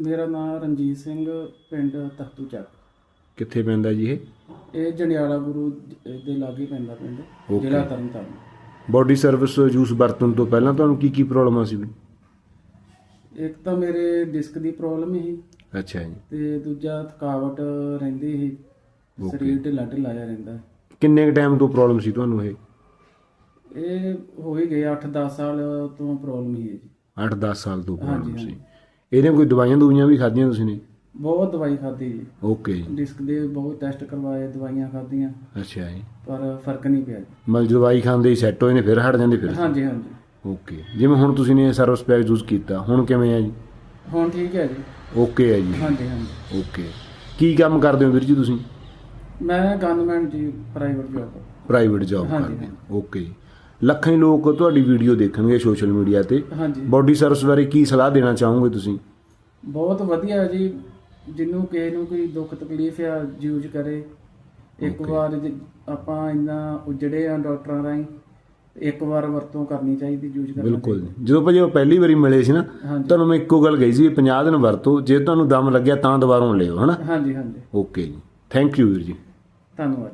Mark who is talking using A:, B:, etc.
A: ਮੇਰਾ ਨਾਮ ਰਣਜੀਤ ਸਿੰਘ ਪਿੰਡ ਤਖਤੂ ਚੱਕ।
B: ਕਿੱਥੇ ਪੈਂਦਾ ਜੀ ਇਹ?
A: ਇਹ ਜੰਡਿਆਲਾ ਗੁਰੂ ਦੇ ਲਾਗੇ ਪੈਂਦਾ ਪਿੰਡ
B: Okay.
A: ਜ਼ਿਲ੍ਹਾ ਤਰਨਤਾਰਨ।
B: ਬਾਡੀ ਸਰਵਿਸ ਜੂਸ ਵਰਤਣ ਤੋਂ ਪਹਿਲਾਂ ਤੁਹਾਨੂੰ ਕੀ ਕੀ ਪ੍ਰੋਬਲਮਾਂ ਸੀ?
A: ਇੱਕ ਤਾਂ ਮੇਰੇ ਡਿਸਕ ਦੀ ਪ੍ਰੋਬਲਮ ਸੀ।
B: ਅੱਛਾ ਜੀ।
A: ਤੇ ਦੂਜਾ ਥਕਾਵਟ ਰਹਿੰਦੀ ਸੀ।
B: Okay.
A: ਸਰੀਰ ਢਿੱਲਾ ਢਿੱਲਾ ਜਿਹਾ ਰਹਿੰਦਾ।
B: ਕਿੰਨੇ ਕੁ ਟਾਈਮ ਤੋਂ ਪ੍ਰੋਬਲਮ ਸੀ ਤੁਹਾਨੂੰ ਇਹ?
A: ਇਹ ਹੋ ਹੀ ਗਏ 8-10 ਸਾਲ ਤੋਂ ਪ੍ਰੋਬਲਮ ਹੀ ਹੈ ਜੀ।
B: 8-10 ਸਾਲ ਤੋਂ ਪ੍ਰੋਬਲਮ
A: ਹਾਂਜੀ,
B: ਸੀ। ਇਹਦੀਆਂ ਕੋਈ ਦਵਾਈਆਂ ਦਵਾਈਆਂ ਵੀ ਖਾਧੀਆਂ ਤੁਸੀਂ ਨੇ?
A: ਬਹੁਤ ਦਵਾਈ ਖਾਧੀ ਜੀ।
B: ਓਕੇ ਜੀ।
A: ਡਿਸਕ ਦੇ ਬਹੁਤ ਟੈਸਟ ਕਰਵਾਏ ਦਵਾਈਆਂ ਖਾਧੀਆਂ।
B: ਅੱਛਾ ਜੀ।
A: ਪਰ ਫ਼ਰਕ ਨਹੀਂ ਪਿਆ ਜੀ।
B: ਮਤਲਬ ਦਵਾਈ ਖਾਂਦੇ ਹੀ ਸੈੱਟ ਹੋਏ ਨੇ ਫਿਰ ਹਟ ਜਾਂਦੇ ਫਿਰ?
A: ਹਾਂਜੀ ਹਾਂਜੀ।
B: ਓਕੇ। ਜਿਵੇਂ ਹੁਣ ਤੁਸੀਂ ਨੇ ਸਰਵਿਸ ਪੈਕ ਯੂਜ਼ ਕੀਤਾ ਹੁਣ ਕਿਵੇਂ ਹੈ ਜੀ?
A: ਹੁਣ ਠੀਕ ਹੈ ਜੀ।
B: ਓਕੇ ਹੈ ਜੀ।
A: ਹਾਂਜੀ ਹਾਂਜੀ।
B: ਓਕੇ। ਕੀ ਕੰਮ ਕਰਦੇ ਹੋ ਵੀਰ ਜੀ ਤੁਸੀਂ?
A: ਮੈਂ ਗਵਰਨਮੈਂਟ ਜੀ ਪ੍ਰਾਈਵੇਟ ਜੋਬ
B: ਪ੍ਰਾਈਵੇਟ ਜੌਬ ਕਰਦੇ ਹੋ। ਓਕੇ ਜੀ। ਲੱਖਾਂ ਹੀ ਲੋਕ ਤੁਹਾਡੀ ਵੀਡੀਓ ਦੇਖਣਗੇ ਸੋਸ਼ਲ ਮੀਡੀਆ ਤੇ।
A: ਹਾਂਜੀ।
B: ਬਾਡੀ ਸਰਵਿਸ ਬਾਰੇ ਕੀ ਸਲਾਹ ਦੇਣਾ ਚਾਹੋਗੇ ਤੁਸੀਂ?
A: ਬਹੁਤ ਵਧੀਆ ਜੀ। ਜਿਹਨੂੰ ਕਿਸੇ ਨੂੰ ਕੋਈ ਦੁੱਖ ਤਕਲੀਫ ਆ ਯੂਜ਼ ਕਰੇ ਇੱਕ. ਵਾਰ ਜੇ ਆਪਾਂ ਇੰਨਾ ਉਜੜੇ ਆ ਡਾਕਟਰਾਂ ਰਾਹੀਂ ਇੱਕ ਵਾਰ ਵਰਤੋਂ ਕਰਨੀ ਚਾਹੀਦੀ ਯੂਜ਼ ਕਰਨਾ
B: ਬਿਲਕੁਲ ਜੀ। ਜਦੋਂ ਭਾਜੀ ਉਹ ਪਹਿਲੀ ਵਾਰੀ ਮਿਲੇ ਸੀ ਨਾ
A: ਹਾਂਜੀ।
B: ਤੁਹਾਨੂੰ ਮੈਂ ਇੱਕੋ ਗੱਲ ਕਹੀ ਸੀ ਵੀ 50 ਦਿਨ ਵਰਤੋ ਜੇ ਤੁਹਾਨੂੰ ਦਮ ਲੱਗਿਆ ਤਾਂ ਦੁਬਾਰਾ ਲਿਓ ਹਨਾ।
A: ਹਾਂਜੀ ਹਾਂਜੀ।
B: ਓਕੇ ਜੀ। ਥੈਂਕ ਯੂ ਵੀਰ ਜੀ।
A: ਧੰਨਵਾਦ